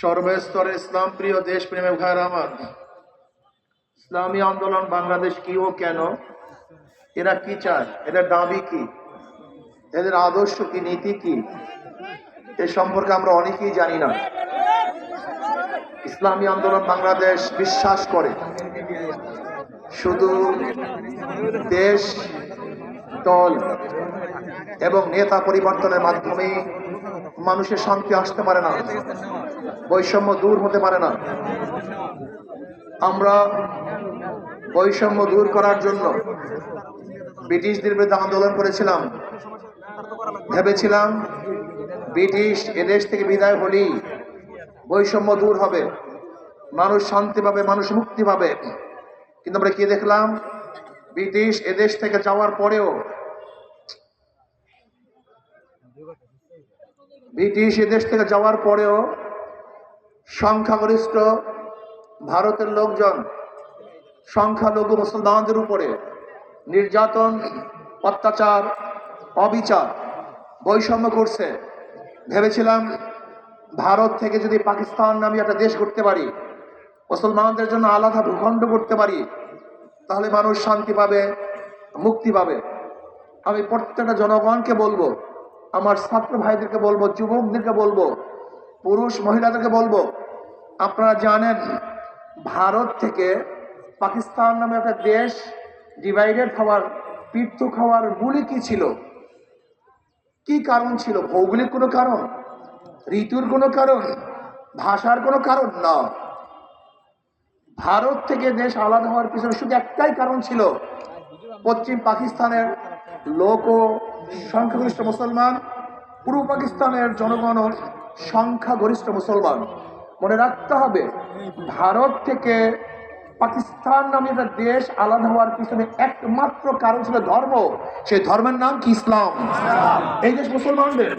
সর্বস্তরে ইসলাম, প্রিয় দেশ প্রেমে ভাইয়ের আমার। ইসলামী আন্দোলন বাংলাদেশ কি ও কেন? এরা কি চায়? এদের দাবি কি? এদের আদর্শ কি? নীতি কি? এ সম্পর্কে আমরা অনেকেই জানি না। ইসলামী আন্দোলন বাংলাদেশ বিশ্বাস করে। শুধু দেশ, দল এবং নেতা পরিবর্তনের মাধ্যমে মানুষের শান্তি আসতে পারে না। বৈষম্য দূর হতে পারে না। আমরা বৈষম্য দূর করার জন্য ব্রিটিশদের বিরুদ্ধে আন্দোলন করেছিলাম। ভেবেছিলাম ব্রিটিশ এদেশ থেকে বিদায় হলেই বৈষম্য দূর হবে। মানুষ শান্তি পাবে, মানুষ মুক্তি পাবে। কিন্তু আমরা কি দেখলাম? ব্রিটিশ এদেশ থেকে যাওয়ার পরেও ব্রিটিশ এদেশ থেকে যাওয়ার পরেও সংখ্যাগরিষ্ঠ ভারতের লোকজন সংখ্যালঘু মুসলমানদের উপরে নির্যাতন, অত্যাচার, অবিচার, বৈষম্য করছে। ভেবেছিলাম ভারত থেকে যদি পাকিস্তান নামে একটা দেশ করতে পারি, মুসলমানদের জন্য আলাদা ভূখণ্ড করতে পারি, তাহলে মানুষ শান্তি পাবে, মুক্তি পাবে। আমি প্রত্যেকটা জনগণকে বলব আমার ছাত্র ভাইদেরকে বলব, যুবকদেরকে বলব, পুরুষ মহিলাদেরকে বলব, আপনারা জানেন ভারত থেকে পাকিস্তান নামে একটা দেশ ডিভাইডেড হওয়ার পৃথক হওয়ার মূলে কি ছিল? কি কারণ ছিল? ভৌগোলিক কোনো কারণ? ঋতুর কোনো কারণ? ভাষার কোনো কারণ? না। ভারত থেকে দেশ আলাদা হওয়ার পিছনে শুধু একটাই কারণ ছিল পশ্চিম পাকিস্তানের লোক ও সংখ্যাগরিষ্ঠ মুসলমান, পূর্ব পাকিস্তানের জনগণ সংখ্যাগরিষ্ঠ মুসলমান। মনে রাখতে হবে, ভারত থেকে পাকিস্তান নামে একটা দেশ আলাদা হওয়ার পিছনে একমাত্র কারণ ছিল ধর্ম। সেই ধর্মের নাম কি ইসলাম? এই দেশ মুসলমানদের।